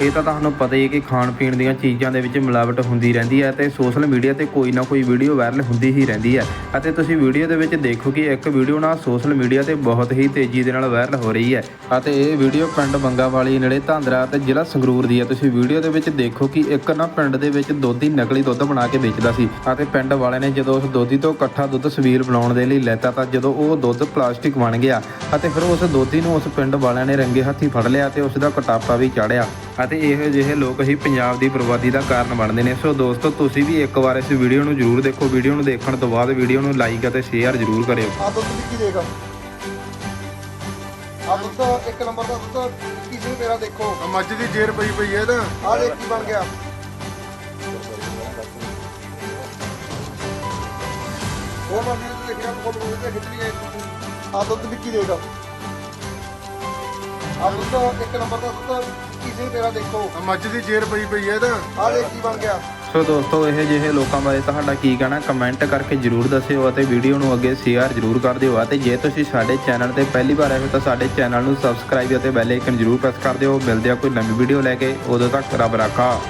ਇਹ ਤਾਂ ਤੁਹਾਨੂੰ ਪਤਾ ਹੀ ਹੈ ਕਿ ਖਾਣ ਪੀਣ ਦੀਆਂ ਚੀਜ਼ਾਂ ਦੇ ਵਿੱਚ ਮਿਲਾਵਟ ਹੁੰਦੀ ਰਹਿੰਦੀ ਹੈ ਤੇ ਸੋਸ਼ਲ ਮੀਡੀਆ ਤੇ ਕੋਈ ਨਾ ਕੋਈ ਵੀਡੀਓ ਵਾਇਰਲ ਹੁੰਦੀ ਹੀ ਰਹਿੰਦੀ ਹੈ ਅਤੇ ਤੁਸੀਂ ਵੀਡੀਓ ਦੇ ਵਿੱਚ ਦੇਖੋ ਕਿ ਇੱਕ ਵੀਡੀਓ ਨਾ ਸੋਸ਼ਲ ਮੀਡੀਆ ਤੇ ਬਹੁਤ ਹੀ ਤੇਜ਼ੀ ਦੇ ਨਾਲ ਵਾਇਰਲ ਹੋ ਰਹੀ ਹੈ ਅਤੇ ਇਹ ਵੀਡੀਓ ਪਿੰਡ ਬੰਗਾਵਾਲੀ ਨੇੜੇ ਧਾਂਦਰਾ ਤੇ ਜ਼ਿਲ੍ਹਾ ਸੰਗਰੂਰ ਦੀ ਹੈ। ਤੁਸੀਂ ਵੀਡੀਓ ਦੇ ਵਿੱਚ ਦੇਖੋ ਕਿ ਇੱਕ ਨਾ ਪਿੰਡ ਦੇ ਵਿੱਚ ਦੋਧੀ ਨਕਲੀ ਦੁੱਧ ਬਣਾ ਕੇ ਵੇਚਦਾ ਸੀ ਅਤੇ ਪਿੰਡ ਵਾਲਿਆਂ ਨੇ ਜਦੋਂ ਉਸ ਦੋਧੀ ਤੋਂ ਇਕੱਠਾ ਦੁੱਧ ਸਵੀਰ ਬਣਾਉਣ ਦੇ ਲਈ ਲੈਤਾ ਤਾਂ ਜਦੋਂ ਉਹ ਦੁੱਧ ਪਲਾਸਟਿਕ ਬਣ ਗਿਆ ਅਤੇ ਫਿਰ ਉਸ ਦੋਧੀ ਨੂੰ ਉਸ ਪਿੰਡ ਵਾਲਿਆਂ ਨੇ ਰੰਗੇ ਹੱਥੀ ਫੜ ਲਿਆ ਤੇ ਉਸ ਦਾ ਕਟਾਪਾ ਵੀ ਚਾੜਿਆ ਅਤੇ ਇਹੋ ਜਿਹੇ ਲੋਕ ਹੀ ਪੰਜਾਬ ਦੀ ਬਰਬਾਦੀ ਦਾ ਕਾਰਨ ਬਣਦੇ ਨੇ। ਸੋ ਦੋਸਤੋ ਤੁਸੀਂ ਵੀ ਇੱਕ ਵਾਰ ਇਸ ਵੀਡੀਓ ਨੂੰ ਜ਼ਰੂਰ ਦੇਖੋ। ਵੀਡੀਓ ਨੂੰ ਦੇਖਣ ਤੋਂ ਬਾਅਦ ਵੀਡੀਓ ਨੂੰ ਲਾਈਕ ਅਤੇ ਸ਼ੇਅਰ ਜ਼ਰੂਰ ਕਰਿਓ। ਆ ਦੁੱਧ ਵੀ ਕੀ ਦੇਗਾ ਆ ਦੁੱਧ ਇੱਕ ਨੰਬਰ ਦਾ ਦੁੱਧ ਕਿਸੇ ਮੇਰਾ ਦੇਖੋ। ਆ ਮੱਝ ਦੀ ਜੇਰ ਪਈ ਪਈ ਹੈ ਇਹਦਾ ਆ ਦੇਖ ਕੀ ਬਣ ਗਿਆ। ਉਹ ਨੂੰ ਦੇਖਿਆ ਫੋਟੋ ਤੇ ਖਿੱਚ ਲਈ ਆ ਦੁੱਧ ਵੀ ਕੀ ਦੇਗਾ ਆ ਦੁੱਧ ਇੱਕ ਨੰਬਰ ਦਾ ਦੁੱਧ ਕਿਸੇ ਮੇਰਾ ਦੇਖੋ? ਆ ਮੱਝ ਦੀ ਜੇਰ ਪਈ ਪਈ ਹੈ ਇਹਦਾ ਆ ਦੇਖ ਕੀ ਬਣ ਗਿਆ। ਸੋ ਦੋਸਤੋ ਇਹ ਜਿਹੇ ਲੋਕਾਂ ਬਾਰੇ ਤੁਹਾਡਾ ਕੀ ਕਹਿਣਾ ਕਮੈਂਟ ਕਰਕੇ ਜਰੂਰ ਦੱਸਿਓ ਅਤੇ ਵੀਡੀਓ ਨੂੰ ਅੱਗੇ ਸ਼ੇਅਰ ਜਰੂਰ ਕਰ ਦਿਓ। ਅਤੇ ਜੇ ਤੁਸੀਂ ਸਾਡੇ ਚੈਨਲ ਤੇ ਪਹਿਲੀ ਵਾਰ ਆਏ ਹੋ ਤਾਂ ਸਾਡੇ ਚੈਨਲ ਨੂੰ ਸਬਸਕ੍ਰਾਈਬ ਅਤੇ ਬੈਲ ਆਈਕਨ ਜਰੂਰ ਪ੍ਰੈਸ ਕਰ ਦਿਓ। ਮਿਲਦੇ ਆ ਕੋਈ ਨਵੀਂ ਵੀਡੀਓ ਲੈ ਕੇ। ਉਦੋਂ ਤੱਕ ਰੱਬ ਰਾਖਾ।